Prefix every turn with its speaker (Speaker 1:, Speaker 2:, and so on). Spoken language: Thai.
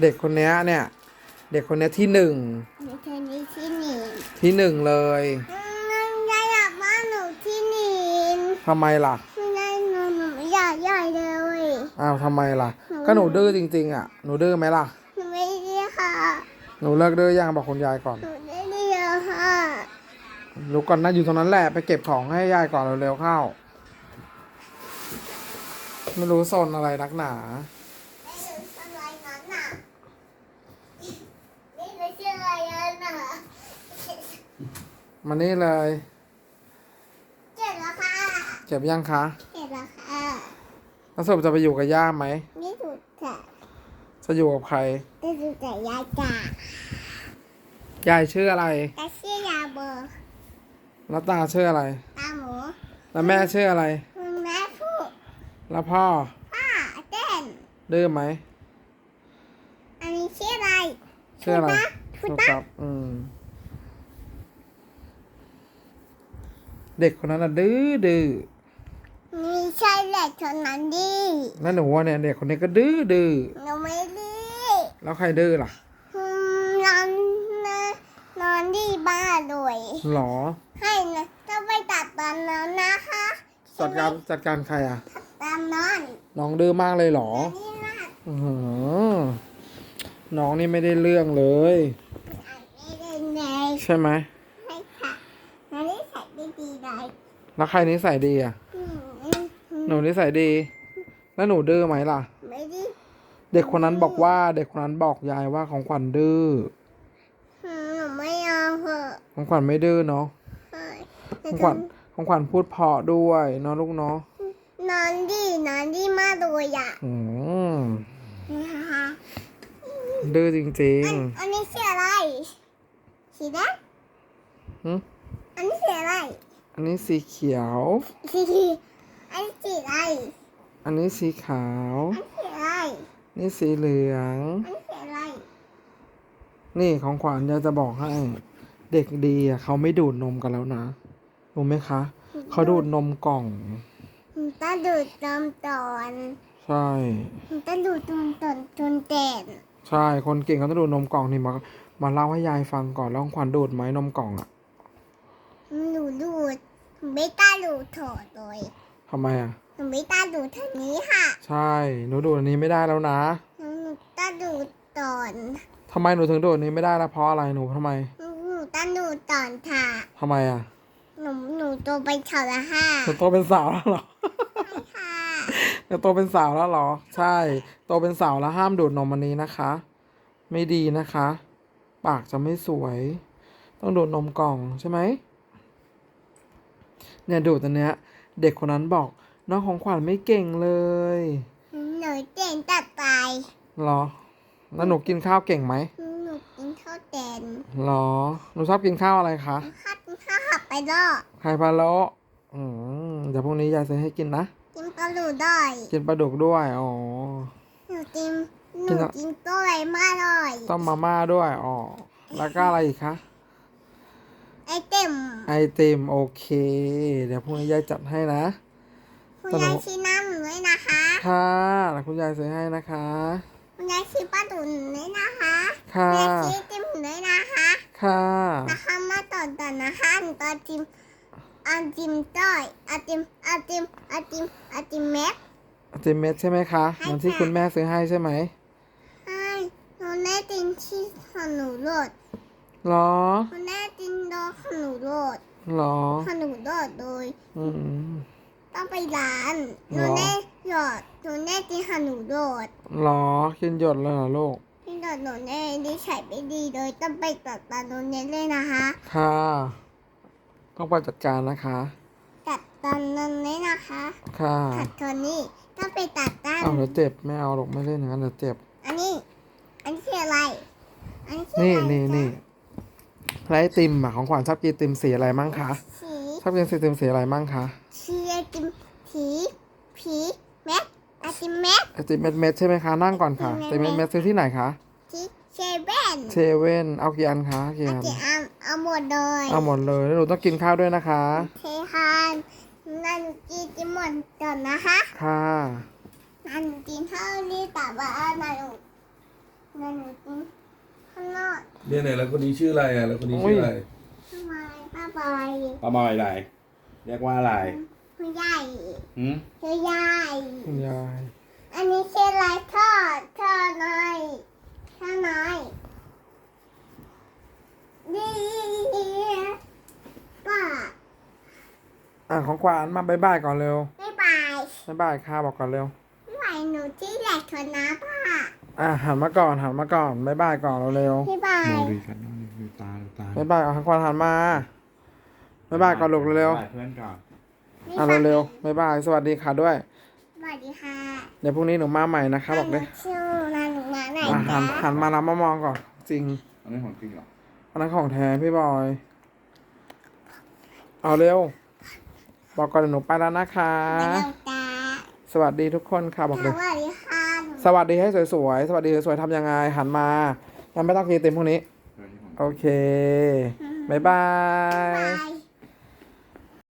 Speaker 1: เด็กคนเนี้ยเนี่ย เด็กคนเนี้ยที่หนึ่ง
Speaker 2: หนูเธอนี้ที่หนึ่ง
Speaker 1: ที่หนึ่งเลย
Speaker 2: นั่นยายอยากว่าหนูที่หนึ่ง
Speaker 1: ทำไมล่ะ
Speaker 2: ไม่ได้หนูหนูไม่อยากใหญ่เลย
Speaker 1: อ้าวทำไมล่ะ ก็หนูดื้อจริง ๆ อะ หนูดื้อไหมล่ะ
Speaker 2: หนูไม่ได้ค่ะ
Speaker 1: หนูเลิกดื้อยังบอกคุณยายก่อน
Speaker 2: หนูไม่ได้เยอะค่ะ
Speaker 1: ลูกก่อนนะอยู่ตรงนั้นแหละไปเก็บของให้ยายก่อนเร็วๆเข้า ไม่รู้โซนอะไรนักหนา
Speaker 2: ไม่รู้อะไรนั้นน่ะนี่ไม่ใช่อะไรนะ
Speaker 1: มานี่เลย
Speaker 2: เจ็บแล้วค่ะ
Speaker 1: เก็บยังคะ
Speaker 2: เจ็บแล้วค่ะ
Speaker 1: แล้วสรุปจะไปอยู่กับย่าไหม
Speaker 2: นี่ดูแต่
Speaker 1: จะอยู่กับใคร
Speaker 2: นี่ดูแต่ยายจ่ายา
Speaker 1: ยชื่ออะไร
Speaker 2: แต่ชื่อยาเบอร์
Speaker 1: แล้วตาชื่ออะไร
Speaker 2: ตาหมู
Speaker 1: แล้วแม่ชื่ออะไร
Speaker 2: คุณแม่พูด
Speaker 1: แล้วพ่อ
Speaker 2: ป้าเต้น
Speaker 1: ดื้อไหม
Speaker 2: อันนี้ชื่ออะไร
Speaker 1: ชื่ออะไร
Speaker 2: พูด
Speaker 1: ถูก
Speaker 2: ปะ
Speaker 1: ครับอืม เด็กคนนั้นน่ะดื้อดื้อ
Speaker 2: มีใช่แหละเท่านั้นดิ
Speaker 1: แล้วหนูว่าเนี่ยเด็กคนนี้ก็ดื้อดื้อ
Speaker 2: หนูไม่ดี
Speaker 1: แล้วใครดื้อล่ะ
Speaker 2: อืมนอนนะนอนที่บ้านเลย
Speaker 1: หรอ
Speaker 2: ให้นะถ้าไปตัดตอนนั้นนะคะ
Speaker 1: จัดการจัดการใครอะ
Speaker 2: ตามนอน
Speaker 1: น้องดื้อมากเลยเหรอ
Speaker 2: อันนี้นะ
Speaker 1: อือหือน้องนี่ไม่ได้เรื่องเลย
Speaker 2: อันนี้เป็นไง
Speaker 1: ใช่ไหม
Speaker 2: ให้ค่ะอันนี้ใส่ ได้ดีเลย
Speaker 1: แล้วใครนิสัยดีอะ
Speaker 2: อืมอืมอืม
Speaker 1: หนูนิสัยดี แล้วหนูดื้อไหมล่ะ
Speaker 2: ไม่ดี
Speaker 1: เด็กคนนั้นบอกว่าเด็กคนนั้นบอกยายว่าของขวัญดื้อ
Speaker 2: อืมหนูไม่เอาเหอะ
Speaker 1: ของขวัญไม่ดื้อเนาะ
Speaker 2: เฮ้ย
Speaker 1: ของขวัญของขวัญพูดเพราะด้วยเนาะลูกเนาะ
Speaker 2: นอนดีนอนดีมากเลยอะ
Speaker 1: อืม
Speaker 2: นะคะ
Speaker 1: ดื้อจริง
Speaker 2: อันอันนี้สีอะไรสีแดง
Speaker 1: ๆหึ
Speaker 2: อันนี้สีอะไร
Speaker 1: อันนี้สีเขียว
Speaker 2: สีอันนี้สีอะไร
Speaker 1: อันนี้สีขาว
Speaker 2: อันนี้สีอะไร
Speaker 1: นี่สีเหลือง
Speaker 2: อันนี้สีอะไร
Speaker 1: นี่ของขวัญยายจะบอกให้ เด็กดีอะเขาไม่ดูดนมกันแล้วนะรู้ไหมคะ เขาดูดนมกล่อง
Speaker 2: ตาดูดตอมตอน
Speaker 1: ใช่
Speaker 2: ตาดูดตอนตอนจนเด่น
Speaker 1: ใช่ คนเก่งเขาต้องดูดนมกล่องนี่มามาเล่าให้ยายฟังก่อนแล้วของขวัญดูดไหมนมกล่องอะ
Speaker 2: หนูดูด ไม่ตาดูดโถดเลย
Speaker 1: ทำไมอะ
Speaker 2: หนูไม่ตาดูดทางนี้ค่ะ
Speaker 1: ใช่หนูดูดอันนี้ไม่ได้แล้วนะ
Speaker 2: หนูตาดูดตอน
Speaker 1: ทำไมหนูถึงดูดอันนี้ไม่ได้ละเพราะอะไรหนูทำไม
Speaker 2: หนูตาดูดตอนค่ะ
Speaker 1: ทำไมอะ
Speaker 2: หนูหนูโตไปเฉาละค่ะ
Speaker 1: หนูโตเป็นสาวแล้วเหรอ
Speaker 2: ค่ะ
Speaker 1: หนูโตเป็นสาวแล้วเหรอ ใช่โตเป็นสาวแล้วห้ามดูดนมอันนี้นะคะ ไม่ดีนะคะ ปากจะไม่สวย ต้องดูดนมกล่องใช่ไหม เนี่ยดูดอันเนี้ย เด็กคนนั้นบอก น้องของขวัญไม่เก่งเลย
Speaker 2: หนูเด่นตัดไป
Speaker 1: เหรอ แล้วหนูกินข้าวเก่งไหม
Speaker 2: หนูกินข้าวแดง
Speaker 1: เหรอ หนูชอบกินข้าวอะไรคะ
Speaker 2: ข้าวกินข้าวหับไปดอก
Speaker 1: ไข่พะโล้อืมเดี๋ยวพรุ่งนี้ยายซื้อให้กินนะ
Speaker 2: กินปลาหลูได้
Speaker 1: กินปลาดุกด้วยอ๋อ
Speaker 2: หนูกินห
Speaker 1: กิ
Speaker 2: นู
Speaker 1: นอะ
Speaker 2: กินตัวอะไรมากเลย
Speaker 1: ต้มมาม่าด้วยอ๋อแล้วก็อะไรอีกคะ
Speaker 2: ไอเต็ม
Speaker 1: ไอติมโอเค เดี๋ยวพรุ่งนี้ยายจัดให้นะ
Speaker 2: คุณ
Speaker 1: ตลก
Speaker 2: ยายชี้น้ำหนูด้วยนะคะ
Speaker 1: ค่ะแล้วคุณยายซื้อให้นะคะ
Speaker 2: คุณยายชี้ปลาดุนด้วยนะคะ
Speaker 1: ค่ะ
Speaker 2: คุณยายชี้เต็มหนูด้วยนะคะ
Speaker 1: ค่ะ
Speaker 2: นะคะมาต่อต่อนะคะหนูตอนจิมอาจิมต้อยอาจิมอาจิมอาจิมอาจิมแม็ก
Speaker 1: ไอติมเม็ดใช่ไหมคะเหมือนที่คุณแม่ซื้อให้ใช่ไหม
Speaker 2: ใช่หนูแน่ตินที่ของหนูโหลด
Speaker 1: หรอ
Speaker 2: หนูแน่ตินโดนของหนูโหลด
Speaker 1: หรอ
Speaker 2: ของหนูโหลดโดย
Speaker 1: อืม
Speaker 2: ต้องไปร้านห
Speaker 1: หร
Speaker 2: นู
Speaker 1: อ
Speaker 2: แน่หยอดหนูแน่ตินของหนูโหลด
Speaker 1: หรอกินหยดเลยเหรอลูก
Speaker 2: พี่โหลดหนูแน่ดีใส่ไม่ดีโดยต้องไปตัดตาหนูแน่เลยนะคะ
Speaker 1: ค่ะต้องไปจัดการนะคะ
Speaker 2: ตัดตอนนั้นเลยนะคะ
Speaker 1: ค่ะ
Speaker 2: ตัดตัวนี้ต้องไปตัดด้าน
Speaker 1: เอาเดี๋ยวเจ็บไม่เอาหรอกไม่เล่นอย่างนั้นเดี๋ยวเจ็บ
Speaker 2: อันนี้ อันนี้คืออะไร อันนี้คือ
Speaker 1: นี่
Speaker 2: อะไร
Speaker 1: นี่
Speaker 2: จ๊ะ
Speaker 1: นี่แล้ว ไอติมอะของขวัญชอบกินไอติมสีอะไรมั่งคะ
Speaker 2: สี
Speaker 1: ชอบกินไอติมสีอะไรมั่งคะ
Speaker 2: ชีไอติมผีผีแม็กไอติมแม็ก
Speaker 1: ไอติมเม็ดเม็ดๆใช่ไหมคะนั่งก่อนค่ะไอติมเม็ดเม็ดๆซื้อที่ไหนคะ
Speaker 2: ที่เชเว่น
Speaker 1: เชเว่นเอากี่อันคะกี่
Speaker 2: เอา
Speaker 1: อัน
Speaker 2: กี่อันเอาหมดเลย
Speaker 1: เอาหมดเลยแล้วหนูต้องกินข้าวด้วยนะคะ
Speaker 2: เทฮานนันกินจะหมดก่อนนะคะ
Speaker 1: ค่ะ
Speaker 2: นันกินข้าวนี่แต่ว่านันนันหนูกิน ข้างนอก
Speaker 3: เนี่ยไหนแล้วคนนี้ชื่ออะไรอะแล้วคนนี้ชื่ออะไร
Speaker 2: ทำไมป้าบอย
Speaker 3: ป้าบอยอะไรเรียกว่าอะไร
Speaker 2: คุณยาย
Speaker 3: หืม
Speaker 2: คือยาย
Speaker 1: คุณยาย
Speaker 2: อันนี้ชื่ออะไรทอดทอดน้อยทอดน้อยดีป้า
Speaker 1: อะของขวานมาบายบายก่อนเร็ว
Speaker 2: บ๊ายบาย
Speaker 1: บายบายค่ะบอกก่อนเร็ว
Speaker 2: บ๊ายบายหนูที่แหลกชนนะป้า
Speaker 1: อะหันมาก่อนหันมาก่อนบายบายก่อนเร็ว
Speaker 2: บ๊ายบาย
Speaker 3: มองดีกันน้องดูตาดูตา
Speaker 1: ๆบายบายเอาของขวานหันมาบายบายก่อนลูกเร็ว
Speaker 3: เพื่อนก่อน
Speaker 1: ๆอะเร็วๆบายบายสวัสดีค่ะด้วย
Speaker 2: สวัสดีค่ะ
Speaker 1: เดี๋ยวพรุ่งนี้หนูมาใหม่นะคะบอกเลย
Speaker 2: ชื่อนาหนูนาไหน
Speaker 1: อะหัน
Speaker 2: จ๊ะ
Speaker 1: หันมารับมามองก่อน จริง
Speaker 3: อันนี้ของจริงเหรอ
Speaker 1: อันนั้นของแท้พี่บอย เอาเร็ว บอกก่อนเดี๋ยวหนูไปแล้วนะคะ
Speaker 2: แล้วจ้า
Speaker 1: สวัสดีทุกคนค่ะบอก
Speaker 2: ส
Speaker 1: เลย
Speaker 2: วัสดีค่ะหนู
Speaker 1: สวัสดีให้สวยๆ สวัสดีสวยๆทำยังไง หันมายังไม่ต้องกินเต็มพวกนี้
Speaker 3: เพื่อนที่ของ
Speaker 1: โอเค บ๊ายบา
Speaker 2: บ๊าย
Speaker 1: ย
Speaker 2: บาย